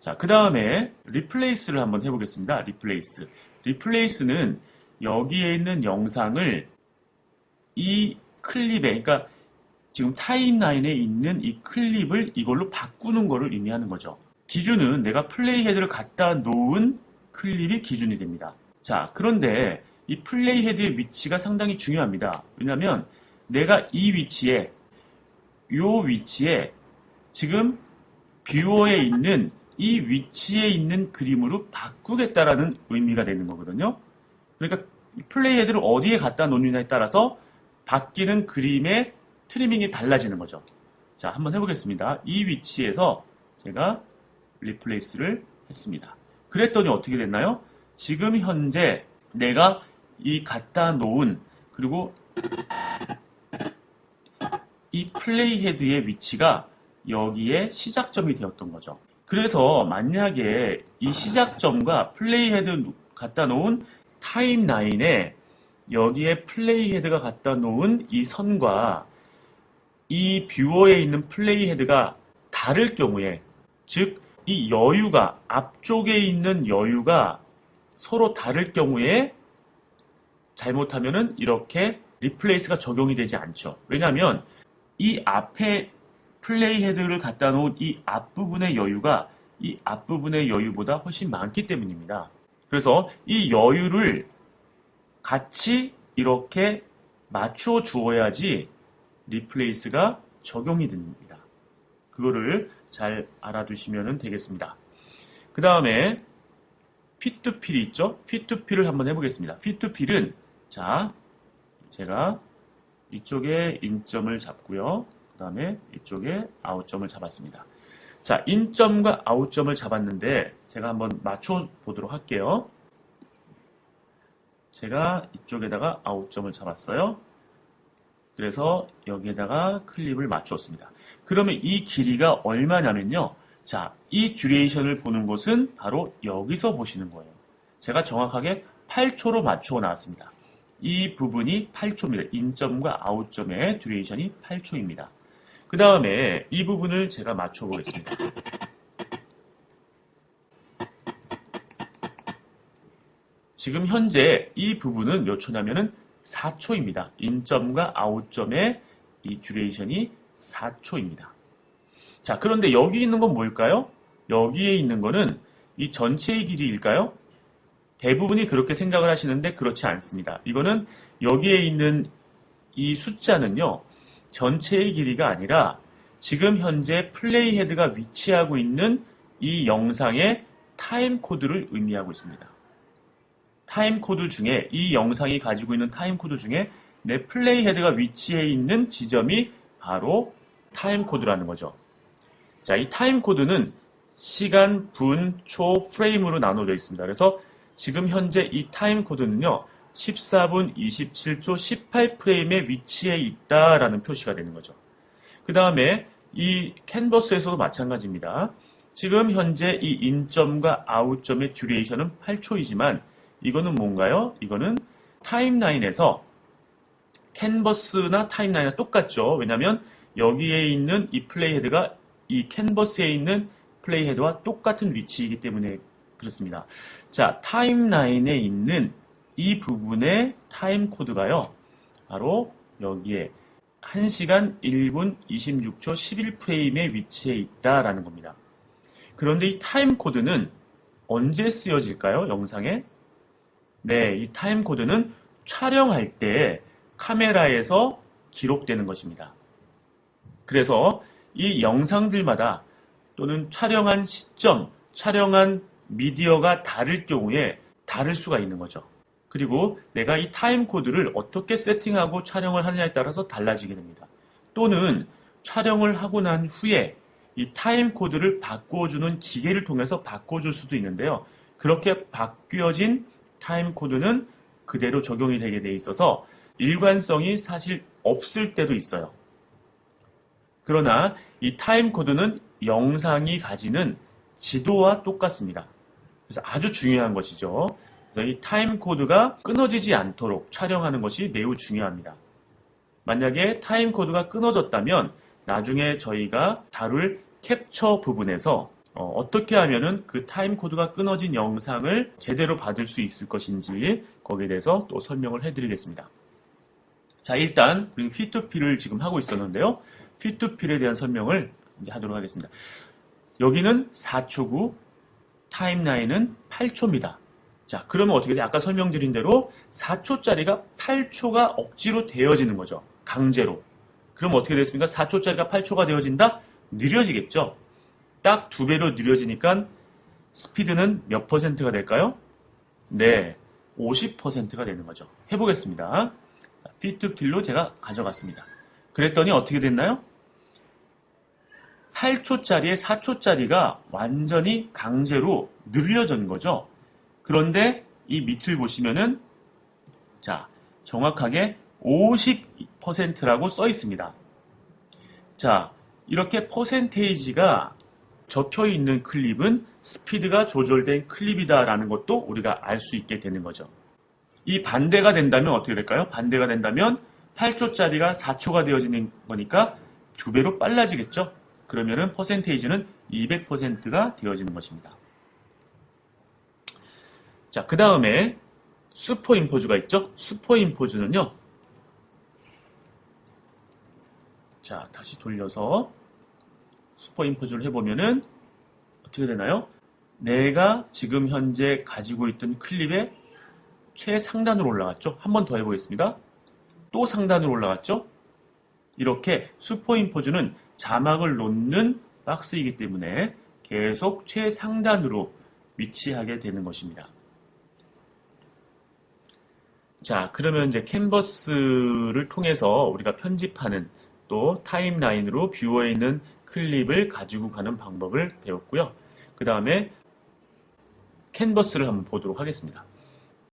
자, 그 다음에 리플레이스를 한번 해보겠습니다. 리플레이스. 리플레이스는 여기에 있는 영상을 이 클립에, 그러니까 지금 타임라인에 있는 이 클립을 이걸로 바꾸는 거를 의미하는 거죠. 기준은 내가 플레이 헤드를 갖다 놓은 클립이 기준이 됩니다. 자, 그런데 이 플레이 헤드의 위치가 상당히 중요합니다. 왜냐하면 내가 이 위치에, 요 위치에 지금 뷰어에 있는 이 위치에 있는 그림으로 바꾸겠다라는 의미가 되는 거거든요. 그러니까 플레이 헤드를 어디에 갖다 놓느냐에 따라서 바뀌는 그림의 트리밍이 달라지는 거죠. 자, 한번 해보겠습니다. 이 위치에서 제가 리플레이스를 했습니다. 그랬더니 어떻게 됐나요? 지금 현재 내가 이 갖다 놓은 그리고 이 플레이 헤드의 위치가 여기에 시작점이 되었던 거죠. 그래서 만약에 이 시작점과 플레이 헤드 갖다 놓은 타임라인에 여기에 플레이 헤드가 갖다 놓은 이 선과 이 뷰어에 있는 플레이 헤드가 다를 경우에 즉 이 여유가 앞쪽에 있는 여유가 서로 다를 경우에 잘못하면은 이렇게 리플레이스가 적용이 되지 않죠. 왜냐하면 이 앞에 플레이 헤드를 갖다 놓은 이 앞부분의 여유가 이 앞부분의 여유보다 훨씬 많기 때문입니다. 그래서 이 여유를 같이 이렇게 맞추어 주어야지 리플레이스가 적용이 됩니다. 그거를 잘 알아두시면 되겠습니다. 그 다음에 핏투필이 있죠? 핏투필을 한번 해보겠습니다. 핏투필은 자 제가 이쪽에 인점을 잡고요. 그 다음에 이쪽에 아웃점을 잡았습니다. 자, 인점과 아웃점을 잡았는데 제가 한번 맞춰 보도록 할게요. 제가 이쪽에다가 아웃점을 잡았어요. 그래서 여기에다가 클립을 맞추었습니다. 그러면 이 길이가 얼마냐면요. 자, 이 듀레이션을 보는 곳은 바로 여기서 보시는 거예요. 제가 정확하게 8초로 맞추어 나왔습니다. 이 부분이 8초입니다. 인점과 아웃점의 듀레이션이 8초입니다. 그 다음에 이 부분을 제가 맞춰 보겠습니다. 지금 현재 이 부분은 몇 초냐면은 4초입니다. 인점과 아웃점의 이 듀레이션이 4초입니다. 자, 그런데 여기 있는 건 뭘까요? 여기에 있는 거는 이 전체의 길이일까요? 대부분이 그렇게 생각을 하시는데 그렇지 않습니다. 이거는 여기에 있는 이 숫자는요, 전체의 길이가 아니라 지금 현재 플레이 헤드가 위치하고 있는 이 영상의 타임 코드를 의미하고 있습니다. 타임 코드 중에 이 영상이 가지고 있는 타임 코드 중에 내 플레이 헤드가 위치해 있는 지점이 바로 타임 코드라는 거죠. 자, 이 타임 코드는 시간, 분, 초, 프레임으로 나눠져 있습니다. 그래서 지금 현재 이 타임 코드는요, 14분 27초 18프레임에 위치해 있다라는 표시가 되는 거죠. 그 다음에 이 캔버스에서도 마찬가지입니다. 지금 현재 이 인점과 아웃점의 듀레이션은 8초이지만 이거는 뭔가요? 이거는 타임라인에서 캔버스나 타임라인과 똑같죠. 왜냐하면 여기에 있는 이 플레이 헤드가 이 캔버스에 있는 플레이 헤드와 똑같은 위치이기 때문에 그렇습니다. 자, 타임라인에 있는 이 부분의 타임 코드가요. 바로 여기에 1시간 1분 26초 11프레임에 위치해 있다라는 겁니다. 그런데 이 타임 코드는 언제 쓰여질까요? 영상에? 네, 이 타임 코드는 촬영할 때 카메라에서 기록되는 것입니다. 그래서 이 영상들마다 또는 촬영한 시점, 촬영한 미디어가 다를 경우에 다를 수가 있는 거죠. 그리고 내가 이 타임 코드를 어떻게 세팅하고 촬영을 하느냐에 따라서 달라지게 됩니다. 또는 촬영을 하고 난 후에 이 타임 코드를 바꿔주는 기계를 통해서 바꿔줄 수도 있는데요. 그렇게 바뀌어진 타임 코드는 그대로 적용이 되게 돼 있어서 일관성이 사실 없을 때도 있어요. 그러나 이 타임 코드는 영상이 가지는 지도와 똑같습니다. 그래서 아주 중요한 것이죠. 그래서 이 타임 코드가 끊어지지 않도록 촬영하는 것이 매우 중요합니다. 만약에 타임 코드가 끊어졌다면 나중에 저희가 다룰 캡처 부분에서 어, 떻게 하면은 그 타임 코드가 끊어진 영상을 제대로 받을 수 있을 것인지 거기에 대해서 또 설명을 해드리겠습니다. 자, 일단 우리 P2P를 지금 하고 있었는데요. P2P에 대한 설명을 하도록 하겠습니다. 여기는 4초고 타임라인은 8초입니다. 자, 그러면 어떻게 돼? 아까 설명드린 대로 4초짜리가 8초가 억지로 되어지는 거죠. 강제로. 그럼 어떻게 됐습니까? 4초짜리가 8초가 되어진다? 느려지겠죠? 딱 두 배로 느려지니까 스피드는 몇 퍼센트가 될까요? 네, 50%가 되는 거죠. 해보겠습니다. P2P로 제가 가져갔습니다. 그랬더니 어떻게 됐나요? 8초짜리에 4초짜리가 완전히 강제로 늘려진 거죠. 그런데 이 밑을 보시면은 자 정확하게 50%라고 써 있습니다. 자 이렇게 퍼센테이지가 적혀 있는 클립은 스피드가 조절된 클립이다라는 것도 우리가 알 수 있게 되는 거죠. 이 반대가 된다면 어떻게 될까요? 반대가 된다면 8초짜리가 4초가 되어지는 거니까 두 배로 빨라지겠죠? 그러면은 퍼센테이지는 200%가 되어지는 것입니다. 자, 그 다음에 슈퍼 임포즈가 있죠? 슈퍼 임포즈는요. 자, 다시 돌려서 슈퍼 임포즈를 해보면은 어떻게 되나요? 내가 지금 현재 가지고 있던 클립의 최상단으로 올라갔죠? 한 번 더 해보겠습니다. 또 상단으로 올라갔죠? 이렇게 슈퍼임포즈는 자막을 놓는 박스이기 때문에 계속 최상단으로 위치하게 되는 것입니다. 자, 그러면 이제 캔버스를 통해서 우리가 편집하는 또 타임라인으로 뷰어에 있는 클립을 가지고 가는 방법을 배웠고요. 그 다음에 캔버스를 한번 보도록 하겠습니다.